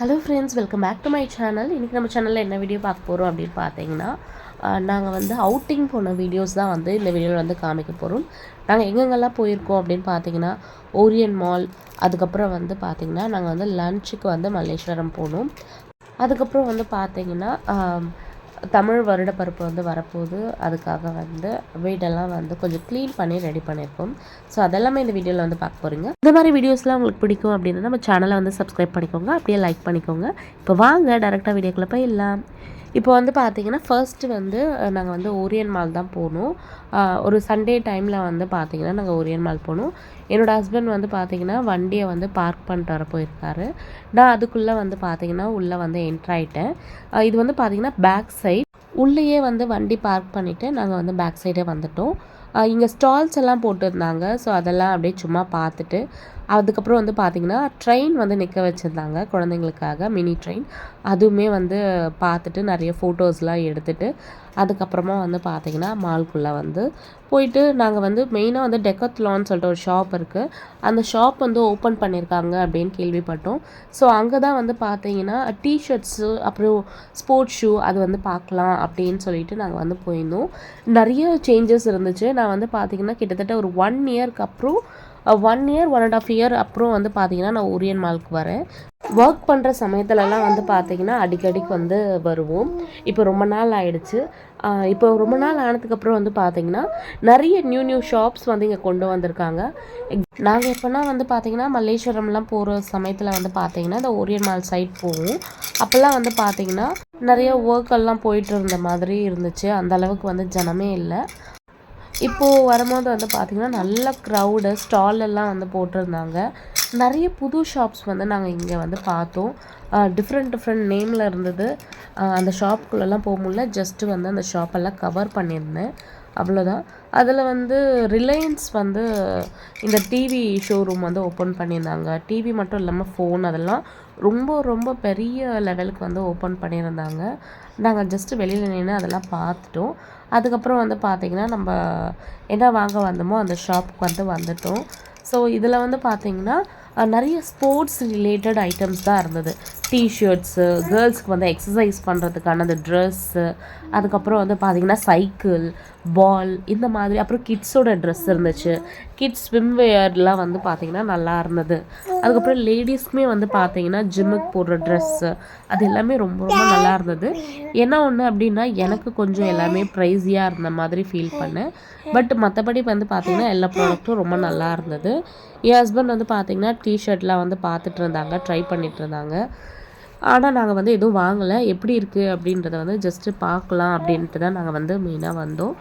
Hello friends welcome back to my channel இன்றைக்கி நம்ம சேனலில் என்ன வீடியோ பார்க்க போகிறோம் அப்படின்னு பார்த்தீங்கன்னா நாங்கள் வந்து அவுட்டிங் போன வீடியோஸ் தான் வந்து இந்த வீடியோவில் வந்து காமிக்க போகிறோம் நாங்கள் எங்கெங்கெல்லாம் போயிருக்கோம் அப்படின்னு பார்த்தீங்கன்னா ஓரியன் மால் அதுக்கப்புறம் வந்து பார்த்திங்கன்னா நாங்கள் வந்து லன்ச்சுக்கு வந்து மல்லேஸ்வரம் போனோம். அதுக்கப்புறம் வந்து பார்த்தீங்கன்னா தமிழ் வருடப்பருப்பு வந்து வரப்போகுது. அதுக்காக வந்து வீடெல்லாம் வந்து கொஞ்சம் க்ளீன் பண்ணி ரெடி பண்ணியிருக்கோம் ஸோ அதெல்லாமே இந்த வீடியோவில் வந்து பார்க்க போகிறீங்க இந்த மாதிரி வீடியோஸ்லாம் உங்களுக்கு பிடிக்கும் அப்படின்னா நம்ம சேனலை வந்து சப்ஸ்கிரைப் பண்ணிக்கோங்க. அப்படியே லைக் பண்ணிக்கோங்க. இப்போ வாங்க டேரெக்டாக வீடியோக்குள்ளே போயிடலாம். இப்போ வந்து பார்த்தீங்கன்னா ஃபர்ஸ்ட் வந்து நாங்கள் வந்து ஓரியன் மால் தான் போனோம். ஒரு சண்டே டைமில் வந்து பார்த்தீங்கன்னா நாங்கள் ஓரியன் மால் போனோம். என்னோட ஹஸ்பண்ட் வந்து பார்த்தீங்கன்னா வண்டியை வந்து பார்க் பண்ணிட்டு வர போயிருக்காரு. நான் அதுக்குள்ளே வந்து பார்த்தீங்கன்னா உள்ளே வந்து என்ட்ராயிட்டேன் இது வந்து பார்த்தீங்கன்னா பேக் சைட் உள்ளேயே வந்து வண்டி பார்க் பண்ணிவிட்டு நாங்கள் வந்து பேக் சைடே வந்துட்டோம். இங்கே ஸ்டால்ஸ் எல்லாம் போட்டிருந்தாங்க. ஸோ அதெல்லாம் அப்படியே சும்மா பார்த்துட்டு அதுக்கப்புறம் வந்து பார்த்திங்கன்னா ட்ரெயின் வந்து நிற்க வச்சுருந்தாங்க குழந்தைங்களுக்காக மினி ட்ரெயின் அதுவுமே வந்து பார்த்துட்டு நிறைய ஃபோட்டோஸ்லாம் எடுத்துகிட்டு அதுக்கப்புறமா வந்து பார்த்திங்கன்னா மால்குள்ளே வந்து போயிட்டு நாங்கள் வந்து மெயினாக வந்து டெக்கத்லான்னு சொல்லிட்டு ஒரு ஷாப் இருக்குது அந்த ஷாப் வந்து ஓப்பன் பண்ணியிருக்காங்க அப்படின்னு கேள்விப்பட்டோம். ஸோ அங்கே தான் வந்து பார்த்தீங்கன்னா டிஷர்ட்ஸு அப்புறம் ஸ்போர்ட்ஸ் ஷூ அது வந்து பார்க்கலாம் அப்படின்னு சொல்லிட்டு நாங்கள் வந்து போயிருந்தோம். நிறைய சேஞ்சஸ் இருந்துச்சு. நான் வந்து பார்த்திங்கன்னா கிட்டத்தட்ட ஒரு ஒன் இயர்க்கு அப்புறம் one year one and half year அப்புறம் வந்து பார்த்தீங்கன்னா நான் ஓரியன் மால்க்கு வரேன். ஒர்க் பண்ணுற சமயத்துலலாம் வந்து பார்த்தீங்கன்னா அடிக்கடிக்கு வந்து வருவோம். இப்போ ரொம்ப நாள் ஆயிடுச்சு. இப்போ ரொம்ப நாள் ஆனதுக்கப்புறம் வந்து பார்த்தீங்கன்னா நிறைய நியூ நியூ ஷாப்ஸ் வந்து இங்கே கொண்டு வந்திருக்காங்க. நாங்கள் எப்போனா வந்து பார்த்தீங்கன்னா மல்லேஸ்வரம்லாம் போகிற சமயத்தில் வந்து பார்த்தீங்கன்னா இந்த ஓரியன் மால் சைட் போவோம். அப்போல்லாம் வந்து பார்த்தீங்கன்னா நிறைய ஒர்க் எல்லாம் போயிட்டு இருந்த மாதிரி இருந்துச்சு. அந்த அளவுக்கு வந்து ஜனமே இல்லை. இப்போது வரும்போது வந்து பார்த்திங்கன்னா நல்ல க்ரௌடு ஸ்டாலெல்லாம் வந்து போட்டிருந்தாங்க. நிறைய புது ஷாப்ஸ் வந்து நாங்கள் இங்கே வந்து பார்த்தோம். டிஃப்ரெண்ட் டிஃப்ரெண்ட் நேமில் இருந்தது. அந்த ஷாப்புக்குள்ளெல்லாம் போக முடியல. ஜஸ்ட்டு வந்து அந்த ஷாப்பெல்லாம் கவர் பண்ணியிருந்தேன். அவ்வளோதான் அதில் வந்து ரிலையன்ஸ் வந்து இந்த டிவி ஷோரூம் வந்து ஓப்பன் பண்ணியிருந்தாங்க. டிவி மட்டும் இல்லாமல் ஃபோன் அதெல்லாம் ரொம்ப ரொம்ப பெரிய லெவலுக்கு வந்து ஓப்பன் பண்ணியிருந்தாங்க. நாங்கள் ஜஸ்ட்டு வெளியில் நின்று அதெல்லாம் பார்த்துட்டோம். அதுக்கப்புறம் வந்து பார்த்திங்கன்னா நம்ம என்ன வாங்க வந்தோமோ அந்த ஷாப்புக்கு வந்து வந்துட்டோம். ஸோ இதில் வந்து பார்த்திங்கன்னா நிறைய ஸ்போர்ட்ஸ் ரிலேட்டட் ஐட்டம்ஸ் தான் இருந்தது. டிஷர்ட்ஸு கேர்ள்ஸ்க்கு வந்து எக்ஸசைஸ் பண்ணுறதுக்கான அந்த ட்ரெஸ்ஸு அதுக்கப்புறம் வந்து பார்த்திங்கன்னா சைக்கிள் பால் இந்த மாதிரி. அப்புறம் கிட்ஸோட ட்ரெஸ் இருந்துச்சு. கிட்ஸ் ஸ்விம் வேர்லாம் வந்து பார்த்திங்கன்னா நல்லா இருந்தது. அதுக்கப்புறம் லேடிஸ்க்குமே வந்து பார்த்திங்கன்னா ஜிம்முக்கு போடுற ட்ரெஸ்ஸு அது எல்லாமே ரொம்ப ரொம்ப நல்லா இருந்தது. என்ன ஒன்று அப்படின்னா எனக்கு கொஞ்சம் எல்லாமே ப்ரைஸியாக இருந்த மாதிரி ஃபீல் பண்ணேன். பட் மற்றபடி வந்து பார்த்திங்கன்னா எல்லா ப்ராடக்ட்டும் ரொம்ப நல்லா இருந்தது. என் ஹஸ்பண்ட் வந்து பார்த்திங்கன்னா டிஷர்ட்லாம் வந்து பார்த்துட்டு இருந்தாங்க ட்ரை பண்ணிட்டு இருந்தாங்க. ஆனால் நாங்கள் வந்து எதுவும் வாங்கலை. எப்படி இருக்குது அப்படின்றத வந்து ஜஸ்ட்டு பார்க்கலாம் அப்படின்ட்டு தான் நாங்கள் வந்து மெயினாக வந்தோம்.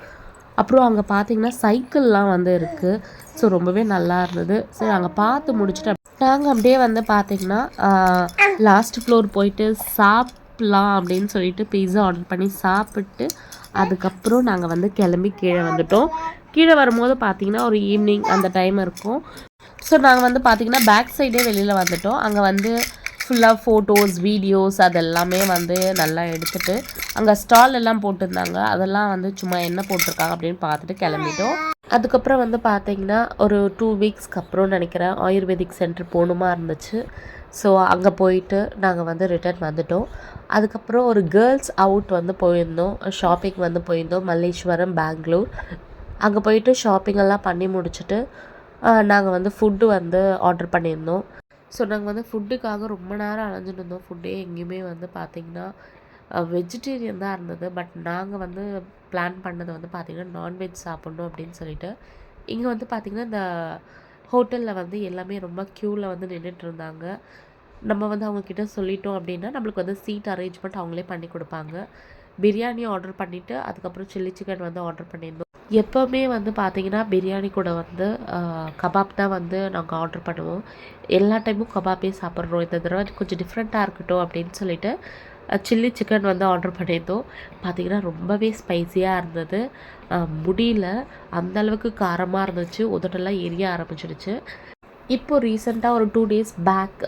அப்புறம் அங்கே பார்த்தீங்கன்னா சைக்கிள்லாம் வந்து இருக்குது ஸோ ரொம்பவே நல்லா இருந்தது. சரி அங்கே பார்த்து முடிச்சுட்டு நாங்கள் அப்படியே வந்து பார்த்தீங்கன்னா லாஸ்ட் ஃப்ளோர் போயிட்டு சாப்பிட்லாம் அப்படின்னு சொல்லிட்டு பீஸா ஆர்டர் பண்ணி சாப்பிட்டு அதுக்கப்புறம் நாங்கள் வந்து கிளம்பி கீழே வந்துட்டோம். கீழே வரும்போது பார்த்தீங்கன்னா ஒரு ஈவினிங் அந்த டைம் இருக்கும். ஸோ நாங்கள் வந்து பார்த்தீங்கன்னா பேக் சைடே வெளியில் வந்துட்டோம். அங்கே வந்து ஃபுல்லாக ஃபோட்டோஸ் வீடியோஸ் அதெல்லாமே வந்து நல்லா எடுத்துட்டு அங்கே ஸ்டால் எல்லாம் போட்டிருந்தாங்க. அதெல்லாம் வந்து சும்மா என்ன போட்டிருக்காங்க அப்படின்னு பார்த்துட்டு கிளம்பிட்டோம். அதுக்கப்புறம் வந்து பார்த்தீங்கன்னா ஒரு டூ வீக்ஸ்க்கு அப்புறம் நினைக்கிறேன் ஆயுர்வேதிக் சென்டர் போகணுமா இருந்துச்சு. ஸோ அங்கே போயிட்டு நாங்கள் வந்து ரிட்டர்ன் வந்துட்டோம். அதுக்கப்புறம் ஒரு கேர்ள்ஸ் அவுட் வந்து போயிருந்தோம். ஷாப்பிங் வந்து போயிருந்தோம் மல்லேஸ்வரம் பெங்களூர். அங்கே போயிட்டு ஷாப்பிங் எல்லாம் பண்ணி முடிச்சுட்டு நாங்கள் வந்து ஃபுட்டு வந்து ஆர்டர் பண்ணியிருந்தோம். ஸோ நாங்கள் வந்து ஃபுட்டுக்காக ரொம்ப நேரம் அலைஞ்சிட்டு இருந்தோம். ஃபுட்டே எங்கேயுமே வந்து பார்த்திங்கன்னா வெஜிடேரியன் தான் இருந்தது. பட் நாங்கள் வந்து பிளான் பண்ணது வந்து பார்த்திங்கன்னா நான்வெஜ் சாப்பிட்ணும் அப்படின்னு சொல்லிட்டு. இங்கே வந்து பார்த்திங்கன்னா இந்த ஹோட்டலில் வந்து எல்லாமே ரொம்ப க்யூவில் வந்து நின்றுட்டு இருந்தாங்க. நம்ம வந்து அவங்கக்கிட்ட சொல்லிட்டோம் அப்படின்னா நம்மளுக்கு வந்து சீட் அரேஞ்ச்மெண்ட் அவங்களே பண்ணி கொடுப்பாங்க. பிரியாணி ஆர்டர் பண்ணிவிட்டு அதுக்கப்புறம் சில்லி சிக்கன் வந்து ஆர்டர் பண்ணியிருந்தோம். எப்போவுமே வந்து பார்த்தீங்கன்னா பிரியாணி கூட வந்து கபாப் தான் வந்து நாங்கள் ஆர்டர் பண்ணுவோம். எல்லா டைமும் கபாப்பே சாப்பிட்றோம். இந்த தடவை கொஞ்சம் டிஃப்ரெண்ட்டாக இருக்கட்டும் அப்படின்னு சொல்லிட்டு சில்லி சிக்கன் வந்து ஆர்டர் பண்ணியிருந்தோம். பார்த்தீங்கன்னா ரொம்பவே ஸ்பைசியாக இருந்தது. முடியல. அந்தளவுக்கு காரமாக இருந்துச்சு. உதட்டெல்லாம் எரிய ஆரம்பிச்சிடுச்சு. இப்போ ரீசெண்டாக ஒரு டூ டேஸ் பேக்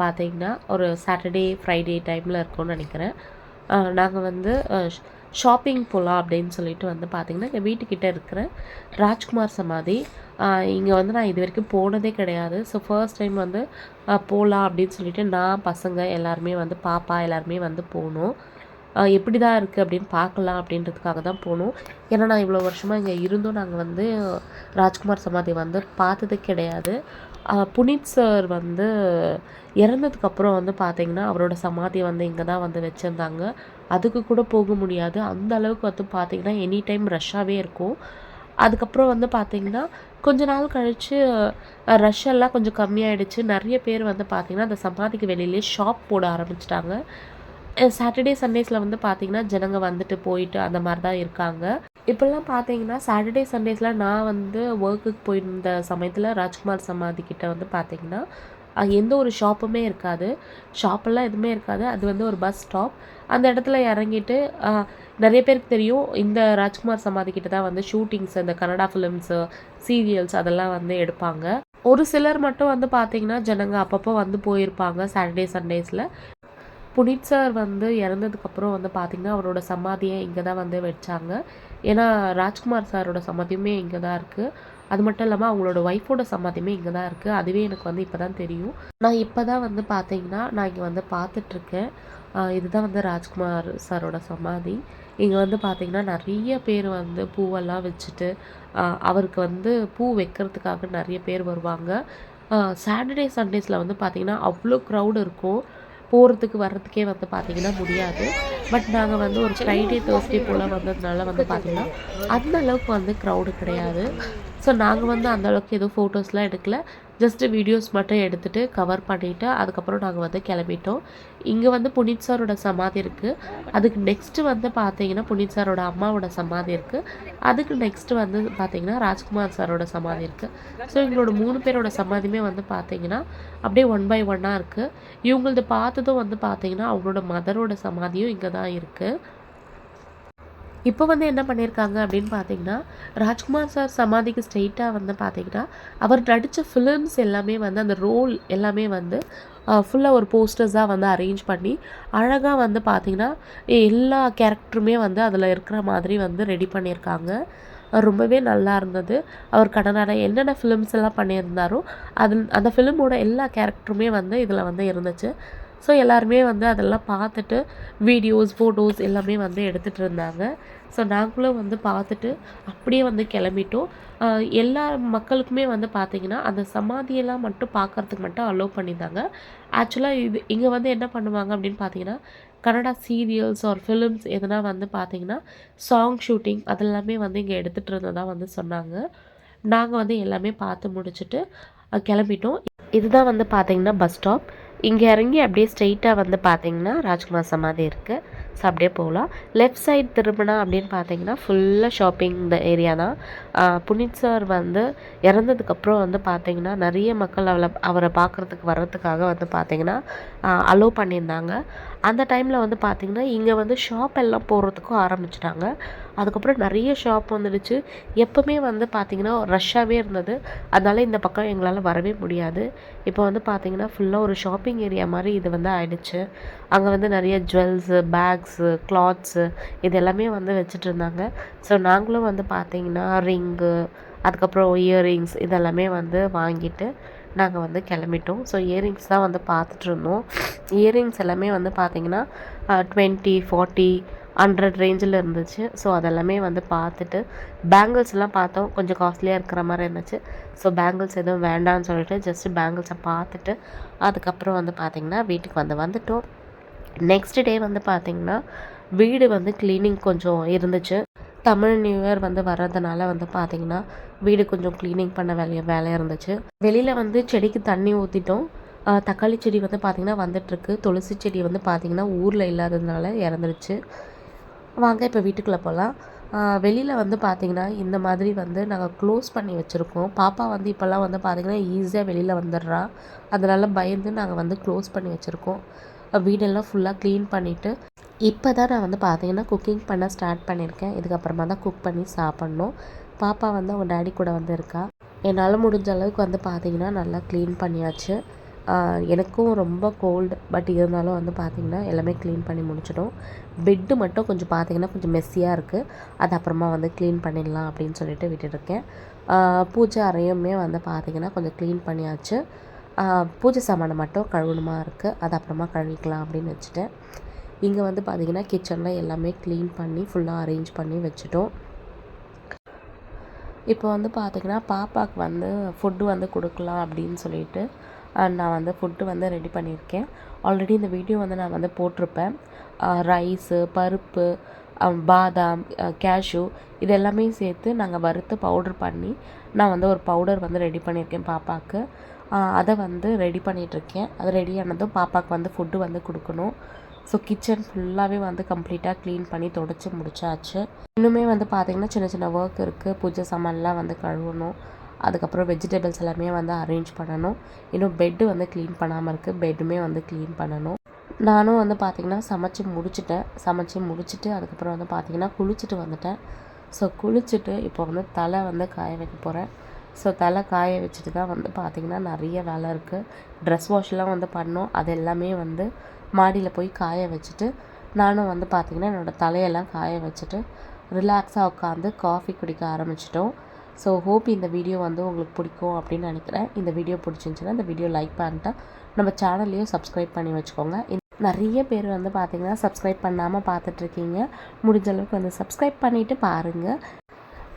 பார்த்திங்கன்னா ஒரு சாட்டர்டே ஃப்ரைடே டைமில் இருக்கும்னு நினைக்கிறேன். நாங்கள் வந்து ஷாப்பிங் போகலாம் அப்படின்னு சொல்லிட்டு வந்து பார்த்திங்கன்னா எங்கள் வீட்டுக்கிட்ட இருக்கிற ராஜ்குமார் சமாதி. இங்கே வந்து நான் இது வரைக்கும் போனதே கிடையாது. ஸோ ஃபர்ஸ்ட் டைம் வந்து போகலாம் அப்படின்னு சொல்லிட்டு நான் பசங்க எல்லாருமே வந்து பாப்பா எல்லாருமே வந்து போனோம். எப்படி தான் இருக்குது அப்படின்னு பார்க்கலாம் அப்படின்றதுக்காக தான் போனோம். ஏன்னா நான் இவ்வளோ வருஷமாக இங்கே இருந்தும் நாங்கள் வந்து ராஜ்குமார் சமாதி வந்து பார்த்தது கிடையாது. புனித் சார் வந்து இறந்ததுக்கப்புறம் வந்து பார்த்திங்கன்னா அவரோட சமாதி வந்து இங்கே தான் வந்து வச்சுருந்தாங்க. அதுக்கு கூட போக முடியாது. அந்த அளவுக்கு வந்து பார்த்திங்கன்னா எனி டைம் ரஷ்ஷாகவே இருக்கும். அதுக்கப்புறம் வந்து பார்த்திங்கன்னா கொஞ்ச நாள் கழித்து ரஷ்ஷெல்லாம் கொஞ்சம் கம்மியாயிடுச்சு. நிறைய பேர் வந்து பார்த்திங்கன்னா அந்த சமாதிக்கு வெளியிலே ஷாப் போட ஆரம்பிச்சிட்டாங்க. சாட்டர்டே சண்டேஸில் வந்து பார்த்திங்கன்னா ஜனங்க வந்துட்டு போயிட்டு அந்த மாதிரி தான் இருக்காங்க. இப்போல்லாம் பார்த்தீங்கன்னா சாட்டர்டே சண்டேஸில் நான் வந்து ஒர்க்குக்கு போயிருந்த சமயத்தில் ராஜ்குமார் சமாதி கிட்டே வந்து பார்த்தீங்கன்னா எந்த ஒரு ஷாப்புமே இருக்காது. ஷாப்பெல்லாம் எதுவுமே இருக்காது. அது வந்து ஒரு பஸ் ஸ்டாப் அந்த இடத்துல இறங்கிட்டு நிறைய பேருக்கு தெரியும் இந்த ராஜ்குமார் சமாதி கிட்ட தான் வந்து ஷூட்டிங்ஸ் இந்த கன்னடா ஃபிலிம்ஸு சீரியல்ஸ் அதெல்லாம் வந்து எடுப்பாங்க. ஒரு சிலர் மட்டும் வந்து பார்த்தீங்கன்னா ஜனங்க அப்பப்போ வந்து போயிருப்பாங்க சாட்டர்டே சண்டேஸில் புனித் சார் வந்து இறந்ததுக்கப்புறம் வந்து பார்த்திங்கன்னா அவரோட சமாதியை இங்கே தான் வந்து வச்சாங்க. ஏன்னா ராஜ்குமார் சாரோட சமாதியுமே இங்கே தான் இருக்குது அது மட்டும் இல்லாமல் அவங்களோட ஒய்ஃபோட சமாதியுமே இங்கே தான் இருக்குது அதுவே எனக்கு வந்து இப்போ தான் தெரியும். நான் இப்போ தான் வந்து பார்த்தீங்கன்னா நான் இங்கே வந்து பார்த்துட்ருக்கேன் இதுதான் வந்து ராஜ்குமார் சாரோட சமாதி. இங்கே வந்து பார்த்திங்கன்னா நிறைய பேர் வந்து பூவெல்லாம் வச்சுட்டு அவருக்கு வந்து பூ வைக்கிறதுக்காக நிறைய பேர் வருவாங்க. சாட்டர்டே சண்டேஸில் வந்து பார்த்திங்கன்னா அவ்வளோ க்ரௌட் இருக்கும். போகிறதுக்கு வர்றதுக்கே வந்து பார்த்திங்கன்னா முடியாது. பட் நாங்கள் வந்து ஒரு ஃப்ரைடே தேர்ஸ்டே போல் வந்ததுனால வந்து பார்த்திங்கன்னா அந்த அளவுக்கு வந்து க்ரௌடு கிடையாது. ஸோ நாங்கள் வந்து அந்த அளவுக்கு எதுவும் ஃபோட்டோஸ்லாம் எடுக்கல. ஜஸ்ட்டு வீடியோஸ் மட்டும் எடுத்துகிட்டு கவர் பண்ணிவிட்டு அதுக்கப்புறம் நாங்கள் வந்து கிளம்பிட்டோம். இங்கே வந்து புனித் சாரோட சமாதி இருக்குது அதுக்கு நெக்ஸ்ட்டு வந்து பார்த்தீங்கன்னா புனித் சாரோட அம்மாவோட சமாதி இருக்குது அதுக்கு நெக்ஸ்ட்டு வந்து பார்த்தீங்கன்னா ராஜ்குமார் சாரோட சமாதி இருக்குது ஸோ எங்களோட மூணு பேரோட சமாதியுமே வந்து பார்த்தீங்கன்னா அப்படியே ஒன் பை ஒன்னாக இருக்குது இவங்களது பார்த்ததும் வந்து பார்த்தீங்கன்னா அவங்களோட மதரோட சமாதியும் இங்கே தான் இருக்குது இப்போ வந்து என்ன பண்ணியிருக்காங்க அப்படின்னு பார்த்தீங்கன்னா ராஜ்குமார் சார் சமாதிக்கு ஸ்ட்ரெயிட்டாக வந்து பார்த்தீங்கன்னா அவர் நடித்த ஃபிலிம்ஸ் எல்லாமே வந்து அந்த ரோல் எல்லாமே வந்து ஃபுல்லாக ஒரு போஸ்டர்ஸாக வந்து அரேஞ்ச் பண்ணி அழகாக வந்து பார்த்திங்கன்னா எல்லா கேரக்டருமே வந்து அதில் இருக்கிற மாதிரி வந்து ரெடி பண்ணியிருக்காங்க ரொம்பவே நல்லா இருந்தது. அவர் கடனாட என்னென்ன ஃபிலிம்ஸ் எல்லாம் பண்ணியிருந்தாரோ அது அந்த ஃபிலிமோட எல்லா கேரக்டருமே வந்து இதில் வந்து இருந்துச்சு. ஸோ எல்லாருமே வந்து அதெல்லாம் பார்த்துட்டு வீடியோஸ் ஃபோட்டோஸ் எல்லாமே வந்து எடுத்துகிட்டு இருந்தாங்க. ஸோ நாங்களும் வந்து பார்த்துட்டு அப்படியே வந்து கிளம்பிட்டோம். எல்லா மக்களுக்குமே வந்து பார்த்திங்கன்னா அந்த சமாதியெல்லாம் மட்டும் பார்க்கறதுக்கு மட்டும் அலோவ் பண்ணியிருந்தாங்க. ஆக்சுவலாக இது இங்கே வந்து என்ன பண்ணுவாங்க அப்படின்னு பார்த்தீங்கன்னா கன்னடா சீரியல்ஸ் ஆர் ஃபிலிம்ஸ் எதனா வந்து பார்த்தீங்கன்னா சாங் ஷூட்டிங் அதெல்லாமே வந்து இங்கே எடுத்துகிட்டு இருந்ததாக வந்து சொன்னாங்க. நாங்கள் வந்து எல்லாமே பார்த்து முடிச்சுட்டு கிளம்பிட்டோம். இதுதான் வந்து பார்த்தீங்கன்னா பஸ் ஸ்டாப் இங்கே இறங்கி அப்படியே ஸ்ட்ரெயிட்டாக வந்து பார்த்தீங்கன்னா ராஜ்குமார் சமாதி இருக்குது ஸோ அப்படியே போகலாம். லெஃப்ட் சைட் திரும்பினா அப்படின்னு பார்த்தீங்கன்னா ஃபுல்லாக ஷாப்பிங் இந்த ஏரியா தான். புனித் சார் வந்து இறந்ததுக்கப்புறம் வந்து பார்த்தீங்கன்னா நிறைய மக்கள் அவளை அவரை பார்க்குறதுக்கு வர்றதுக்காக வந்து பார்த்தீங்கன்னா அலோவ் பண்ணியிருந்தாங்க. அந்த டைமில் வந்து பார்த்திங்கன்னா இங்கே வந்து ஷாப் எல்லாம் போடுறதுக்கும் ஆரம்பிச்சிட்டாங்க. அதுக்கப்புறம் நிறைய ஷாப் வந்துடுச்சு. எப்போவுமே வந்து பார்த்திங்கன்னா ரஷ்ஷாகவே இருந்தது. அதனால் இந்த பக்கம் எங்களால் வரவே முடியாது. இப்போ வந்து பார்த்திங்கன்னா ஃபுல்லாக ஒரு ஷாப்பிங் ஏரியா மாதிரி இது வந்து ஆயிடுச்சு. அங்கே வந்து நிறைய ஜுவல்ஸு பேக்ஸு கிளாத்ஸு இது எல்லாமே வந்து வச்சுட்டு இருந்தாங்க. ஸோ நாங்களும் வந்து பார்த்திங்கன்னா ரிங்கு அதுக்கப்புறம் இயரிங்ஸ் இதெல்லாமே வந்து வாங்கிட்டு நாங்கள் வந்து கிளம்பிட்டோம். ஸோ இயரிங்ஸ் தான் வந்து பார்த்துட்டு இருந்தோம். இயரிங்ஸ் எல்லாமே வந்து பார்த்திங்கன்னா டுவெண்ட்டி ஃபார்ட்டி ஹண்ட்ரட் ரேஞ்சில் இருந்துச்சு. ஸோ அதெல்லாமே வந்து பார்த்துட்டு பேங்கிள்ஸ்லாம் பார்த்தோம். கொஞ்சம் காஸ்ட்லியாக இருக்கிற மாதிரி இருந்துச்சு. ஸோ பேங்கிள்ஸ் எதுவும் வேண்டாம்னு சொல்லிட்டு ஜஸ்ட்டு பேங்கிள்ஸை பார்த்துட்டு அதுக்கப்புறம் வந்து பார்த்திங்கன்னா வீட்டுக்கு வந்து வந்துட்டோம். நெக்ஸ்ட் டே வந்து பார்த்திங்கன்னா வீடு வந்து க்ளீனிங் கொஞ்சம் இருந்துச்சு. தமிழ் நியூ இயர் வந்து வர்றதுனால வந்து பார்த்திங்கன்னா வீடு கொஞ்சம் க்ளீனிங் பண்ண வேலைய வேலையாக இருந்துச்சு. வெளியில் வந்து செடிக்கு தண்ணி ஊற்றிட்டோம் தக்காளி செடி வந்து பார்த்திங்கன்னா வந்துட்டுருக்கு. துளசி செடி வந்து பார்த்திங்கன்னா ஊரில் இல்லாததுனால இறந்துருச்சு. வாங்க இப்போ வீட்டுக்குள்ளே போகலாம் வெளியில் வந்து பார்த்திங்கன்னா இந்த மாதிரி வந்து நாங்கள் க்ளோஸ் பண்ணி வச்சுருக்கோம். பாப்பா வந்து இப்போல்லாம் வந்து பார்த்திங்கன்னா ஈஸியாக வெளியில் வந்துடுறா. அதனால் பயந்து நாங்கள் வந்து க்ளோஸ் பண்ணி வச்சுருக்கோம். வீடெல்லாம் ஃபுல்லாக க்ளீன் பண்ணிவிட்டு இப்போ தான் நான் வந்து பார்த்தீங்கன்னா குக்கிங் பண்ண ஸ்டார்ட் பண்ணியிருக்கேன் இதுக்கப்புறமா தான் குக் பண்ணி சாப்பிட்ணும். பாப்பா வந்து அவங்க டேடி கூட வந்து இருக்கா. என்னால் முடிஞ்ச அளவுக்கு வந்து பார்த்தீங்கன்னா நல்லா க்ளீன் பண்ணியாச்சு. எனக்கும் ரொம்ப கோல்டு பட் இருந்தாலும் வந்து பார்த்திங்கன்னா எல்லாமே க்ளீன் பண்ணி முடிச்சிடும் பெட்டு மட்டும் கொஞ்சம் பார்த்திங்கன்னா கொஞ்சம் மெஸ்ஸியாக இருக்குது அது அப்புறமா வந்து க்ளீன் பண்ணிடலாம் அப்படின்னு சொல்லிட்டு விட்டுட்டுருக்கேன் பூஜை அறையுமே வந்து பார்த்திங்கன்னா கொஞ்சம் க்ளீன் பண்ணியாச்சு. பூஜை சாமானை மட்டும் கழுவணுமா இருக்குது அது அப்புறமா கழுவிக்கலாம் அப்படின்னு வச்சுட்டேன். இங்கே வந்து பார்த்திங்கன்னா கிச்சனில் எல்லாமே க்ளீன் பண்ணி ஃபுல்லாக அரேஞ்ச் பண்ணி வச்சுட்டோம். இப்போ வந்து பார்த்திங்கன்னா பாப்பாவுக்கு வந்து ஃபுட்டு வந்து கொடுக்கலாம் அப்படின்னு சொல்லிட்டு நான் வந்து ஃபுட்டு வந்து ரெடி பண்ணியிருக்கேன். ஆல்ரெடி இந்த வீடியோ வந்து நான் வந்து போட்டிருப்பேன். ரைஸு பருப்பு பாதாம் கேஷ்யூ இது எல்லாமே சேர்த்து நாங்கள் வறுத்து பவுடர் பண்ணி நான் வந்து ஒரு பவுடர் வந்து ரெடி பண்ணியிருக்கேன் பாப்பாவுக்கு அதை வந்து ரெடி பண்ணிகிட்ருக்கேன் அது ரெடி ஆனதும் பாப்பாவுக்கு வந்து ஃபுட்டு வந்து கொடுக்கணும். ஸோ கிச்சன் ஃபுல்லாகவே வந்து கம்ப்ளீட்டாக க்ளீன் பண்ணி தொடச்சி முடிச்சாச்சு. இன்னுமே வந்து பார்த்திங்கன்னா சின்ன சின்ன ஒர்க் இருக்குது பூஜை சாமான்லாம் வந்து கழுவணும். அதுக்கப்புறம் வெஜிடபிள்ஸ் எல்லாமே வந்து அரேஞ்ச் பண்ணணும். இன்னும் பெட்டு வந்து க்ளீன் பண்ணாமல் இருக்குது பெட்டுமே வந்து க்ளீன் பண்ணணும். நானும் வந்து பார்த்திங்கன்னா சமைச்சு முடிச்சுட்டேன். சமைச்சு முடிச்சுட்டு அதுக்கப்புறம் வந்து பார்த்திங்கன்னா குளிச்சுட்டு வந்துட்டேன். ஸோ குளிச்சுட்டு இப்போ வந்து தலை வந்து காய வைக்க போகிறேன் ஸோ தலை காய வச்சுட்டு தான் வந்து பார்த்திங்கன்னா நிறைய வேலை இருக்குது ட்ரெஸ் வாஷ்லாம் வந்து பண்ணோம். அது எல்லாமே வந்து மாடியில் போய் காய வச்சுட்டு நானும் வந்து பார்த்திங்கன்னா என்னோடய தலையெல்லாம் காய வச்சுட்டு ரிலாக்ஸாக உட்காந்து காஃபி குடிக்க ஆரம்பிச்சிட்டோம். ஸோ ஹோப் இந்த வீடியோ வந்து உங்களுக்கு பிடிக்கும் அப்படின்னு நினைக்கிறேன். இந்த வீடியோ பிடிச்சிருந்துச்சின்னா இந்த வீடியோ லைக் பண்ணிட்டா நம்ம சேனல்லையும் சப்ஸ்கிரைப் பண்ணி வச்சுக்கோங்க. நிறைய பேர் வந்து பார்த்திங்கன்னா சப்ஸ்கிரைப் பண்ணாமல் பார்த்துட்ருக்கீங்க முடிஞ்ச அளவுக்கு வந்து சப்ஸ்கிரைப் பண்ணிவிட்டு பாருங்கள்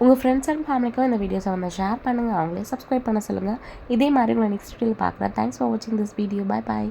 உங்கள் ஃப்ரெண்ட்ஸ் அண்ட் ஃபேமிலிக்கும் இந்த வீடியோஸை வந்து ஷேர் பண்ணுங்கள் அவங்களே சப்ஸ்கிரைப் பண்ண சொல்லுங்கள் இதே மாதிரி உங்களை நெக்ஸ்ட் வீடியோவில் பார்க்குறேன். தேங்க்ஸ் ஃபார் வாட்சிங் திஸ் வீடியோ பாய் பாய்